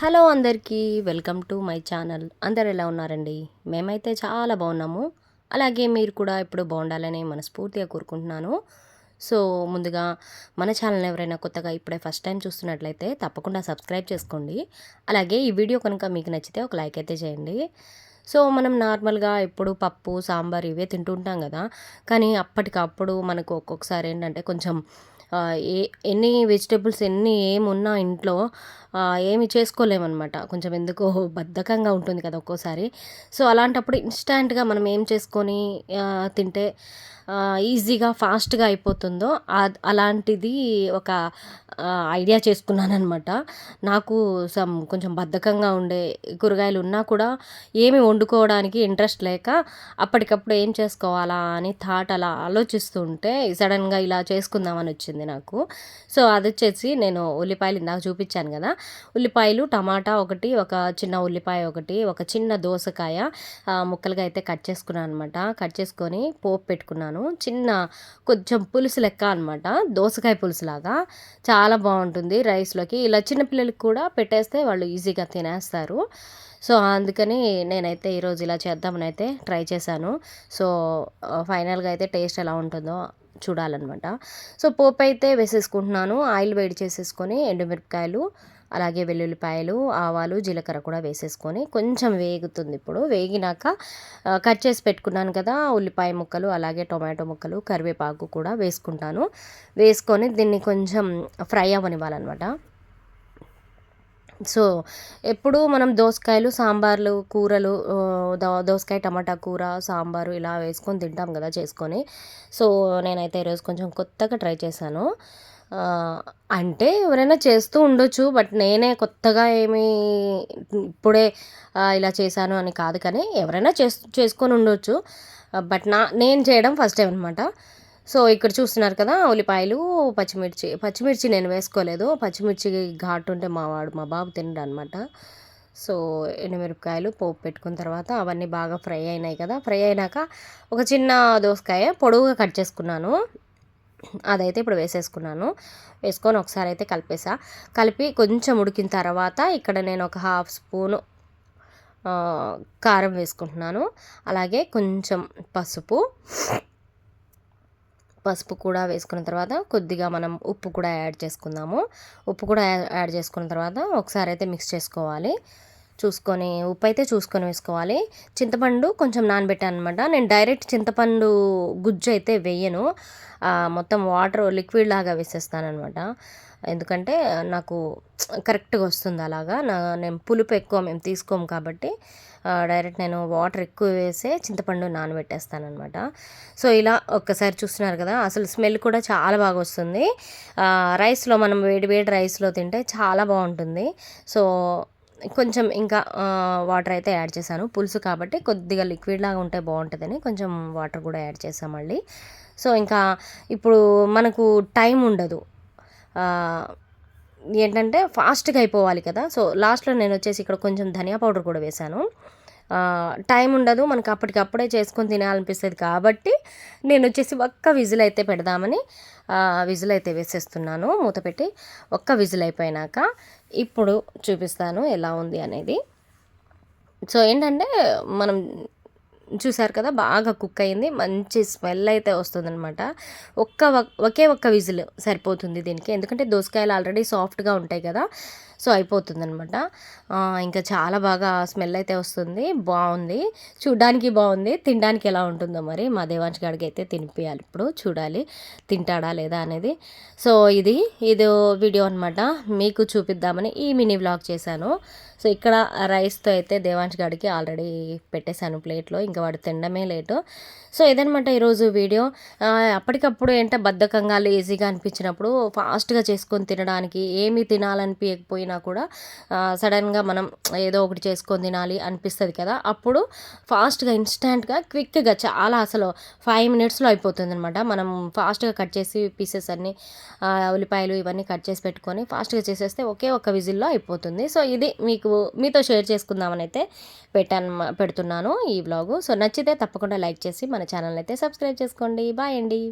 Hello అందరికీ welcome to my channel. అందరు ఎలా ఉన్నారండి? మేమైతే చాలా బాగున్నాము. అలాగే మీరు కూడా ఇప్పుడు బాగుండాలని మనస్ఫూర్తిగా కోరుకుంటున్నాను. సో ముందుగా మన ఛానల్ ఎవరైనా కొత్తగా ఇప్పుడే ఫస్ట్ టైం చూస్తున్నట్లయితే తప్పకుండా సబ్స్క్రైబ్ చేసుకోండి. అలాగే ఈ వీడియో కనుక మీకు నచ్చితే ఒక లైక్ అయితే చేయండి. సో మనం నార్మల్గా ఎప్పుడు పప్పు సాంబార్ ఇవే తింటుంటాం కదా. కానీ అప్పటికప్పుడు మనకు ఒక్కొక్కసారి ఏంటంటే కొంచెం ఏ ఎన్ని వెజిటేబుల్స్ ఎన్ని ఏమున్నా ఇంట్లో ఏమి చేసుకోలేమన్నమాట. కొంచెం ఎందుకో బద్ధకంగా ఉంటుంది కదా ఒక్కోసారి. సో అలాంటప్పుడు ఇన్స్టాంట్గా మనం ఏం చేసుకొని తింటే ఈజీగా ఫాస్ట్గా అయిపోతుందో అలాంటిది ఒక ఐడియా చేసుకున్నానమాట నాకు సమ్ కొంచెం బద్ధకంగా ఉండే కూరగాయలు ఉన్నా కూడా ఏమి వండుకోవడానికి ఇంట్రెస్ట్ లేక అప్పటికప్పుడు ఏం చేసుకోవాలా అని థాట్ అలా ఆలోచిస్తుంటే సడన్గా ఇలా చేసుకుందామని వచ్చింది. నాకు. సో అది వచ్చేసి నేను ఉల్లిపాయలు ఇందాక చూపించాను కదా. ఉల్లిపాయలు టమాటా ఒకటి ఒక చిన్న ఉల్లిపాయ ఒకటి ఒక చిన్న దోసకాయ ముక్కలుగా అయితే కట్ చేసుకున్నాను అనమాట కట్ చేసుకొని పోపు పెట్టుకున్నాను. చిన్న కొంచెం పులుసు లెక్క అనమాట దోసకాయ పులుసు లాగా చాలా బాగుంటుంది రైస్లోకి. ఇలా చిన్నపిల్లలకి కూడా పెట్టేస్తే వాళ్ళు ఈజీగా తినేస్తారు. సో అందుకని నేనైతే ఈరోజు ఇలా చేద్దామని అయితే ట్రై చేశాను. సో ఫైనల్గా అయితే టేస్ట్ ఎలా ఉంటుందో చూడాలన్నమాట. సో పోపు అయితే వేసేసుకుంటున్నాను. ఆయిల్ వేడి చేసేసుకొని ఎండుమిరపకాయలు అలాగే వెల్లుల్లిపాయలు ఆవాలు జీలకర్ర కూడా వేసేసుకొని కొంచెం వేగుతుంది ఇప్పుడు. వేగినాక కట్ చేసి పెట్టుకున్నాను కదా ఉల్లిపాయ ముక్కలు అలాగే టొమాటో ముక్కలు కరివేపాకు కూడా వేసుకుంటాను. వేసుకొని దీన్ని కొంచెం ఫ్రై అవ్వనివ్వాలన్నమాట. సో ఎప్పుడు మనం దోసకాయలు సాంబార్లు కూరలు దో దోసకాయ టమాటా కూర సాంబారు ఇలా వేసుకొని తింటాం కదా చేసుకొని. సో నేనైతే ఈరోజు కొంచెం కొత్తగా ట్రై చేశాను. అంటే ఎవరైనా చేస్తూ ఉండొచ్చు బట్ నేనే కొత్తగా ఏమి ఇప్పుడే ఇలా చేశాను అని కాదు కానీ ఎవరైనా చేసు చేసుకొని ఉండొచ్చు. బట్ నా నేను చేయడం ఫస్ట్ టైం అనమాట సో ఇక్కడ చూస్తున్నారు కదా ఉల్లిపాయలు పచ్చిమిర్చి. పచ్చిమిర్చి నేను వేసుకోలేదు. పచ్చిమిర్చి ఘాటు ఉంటే మా వాడు మా బాబు తినడు అనమాట సో ఎండుమిరపకాయలు పోపు పెట్టుకున్న తర్వాత అవన్నీ బాగా ఫ్రై అయినాయి కదా. ఫ్రై అయినాక ఒక చిన్న దోసకాయ పొడవుగా కట్ చేసుకున్నాను. అదైతే ఇప్పుడు వేసేసుకున్నాను. వేసుకొని ఒకసారి అయితే కలిపేసా. కలిపి కొంచెం ఉడికిన తర్వాత ఇక్కడ నేను ఒక హాఫ్ స్పూను కారం వేసుకుంటున్నాను. అలాగే కొంచెం పసుపు. పసుపు కూడా వేసుకున్న తర్వాత కొద్దిగా మనం ఉప్పు కూడా యాడ్ చేసుకుందాము. ఉప్పు కూడా యాడ్ చేసుకున్న తర్వాత ఒకసారి అయితే మిక్స్ చేసుకోవాలి. చూసుకొని ఉప్పు అయితే చూసుకొని వేసుకోవాలి. చింతపండు కొంచెం నానబెట్టాను అనమాట నేను డైరెక్ట్ చింతపండు గుజ్జు అయితే వేయను. మొత్తం వాటర్ లిక్విడ్ లాగా వేసేస్తానమాట ఎందుకంటే నాకు కరెక్ట్గా వస్తుంది అలాగా. నా నేను పులుపు ఎక్కువ మేము తీసుకోము కాబట్టి డైరెక్ట్ నేను వాటర్ ఎక్కువ వేసే చింతపండు నానబెట్టేస్తానమాట సో ఇలా ఒక్కసారి చూస్తున్నారు కదా అసలు స్మెల్ కూడా చాలా బాగా వస్తుంది. రైస్లో మనం వేడి వేడి రైస్లో తింటే చాలా బాగుంటుంది. సో కొంచెం ఇంకా వాటర్ అయితే యాడ్ చేశాను. పులుసు కాబట్టి కొద్దిగా లిక్విడ్ లాగా ఉంటే బాగుంటుందని కొంచెం వాటర్ కూడా యాడ్ చేసాం మళ్ళీ. సో ఇంకా ఇప్పుడు మనకు టైం ఉండదు. ఏంటంటే ఫాస్ట్గా అయిపోవాలి కదా. సో లాస్ట్లో నేను వచ్చేసి ఇక్కడ కొంచెం ధనియా పౌడర్ కూడా వేశాను. టైం ఉండదు. మనకు అప్పటికప్పుడే చేసుకొని తినాలనిపిస్తుంది. కాబట్టి నేను వచ్చేసి ఒక్క విజిల్ అయితే పెడదామని విజిల్ అయితే వేసేస్తున్నాను. మూత పెట్టి ఒక్క విజిల్ అయిపోయినాక ఇప్పుడు చూపిస్తాను ఎలా ఉంది అనేది. సో ఏంటంటే మనం చూసారు కదా బాగా కుక్ అయింది. మంచి స్మెల్ అయితే వస్తుందనమాట ఒక్క ఒకే ఒక్క విజిల్ సరిపోతుంది దీనికి. ఎందుకంటే దోసకాయలు ఆల్రెడీ సాఫ్ట్గా ఉంటాయి కదా. సో అయిపోతుంది అనమాట ఇంకా చాలా బాగా స్మెల్ అయితే వస్తుంది. బాగుంది. చూడ్డానికి బాగుంది. తినడానికి ఎలా ఉంటుందో మరి మా దేవాంశ్ గారికి అయితే తినిపించాలి ఇప్పుడు. చూడాలి. తింటాడా లేదా అనేది. సో ఇది ఇది వీడియో అనమాట మీకు చూపిద్దామని ఈ మినీ బ్లాగ్ చేశాను. సో ఇక్కడ రైస్తో అయితే దేవాంశ్ గారికి ఆల్రెడీ పెట్టేశాను ప్లేట్లో. ఇంకా వాడు తినడమే లేటు. సో ఇదనమాట ఈరోజు వీడియో. అప్పటికప్పుడు ఏంటో బద్ధకంగా లేజీగా అనిపించినప్పుడు ఫాస్ట్గా చేసుకొని తినడానికి ఏమి తినాలనిపించకపోయినా కూడా సడన్గా మనం ఏదో ఒకటి చేసుకొని తినాలి అనిపిస్తుంది కదా. అప్పుడు ఫాస్ట్గా ఇన్స్టాంట్గా క్విక్గా చాలా అసలు ఫైవ్ మినిట్స్లో అయిపోతుంది అనమాట మనం ఫాస్ట్గా కట్ చేసి పీసెస్ అన్నీ ఉల్లిపాయలు ఇవన్నీ కట్ చేసి పెట్టుకొని ఫాస్ట్గా చేసేస్తే ఒకే ఒక విజిల్లో అయిపోతుంది. సో ఇది మీకు మీతో షేర్ చేసుకుందామని అయితే పెట్టాను పెడుతున్నాను ఈ వ్లాగు. సో నచ్చితే తప్పకుండా లైక్ చేసి మన ఛానల్ అయితే సబ్స్క్రైబ్ చేసుకోండి. బాయ్ అండి.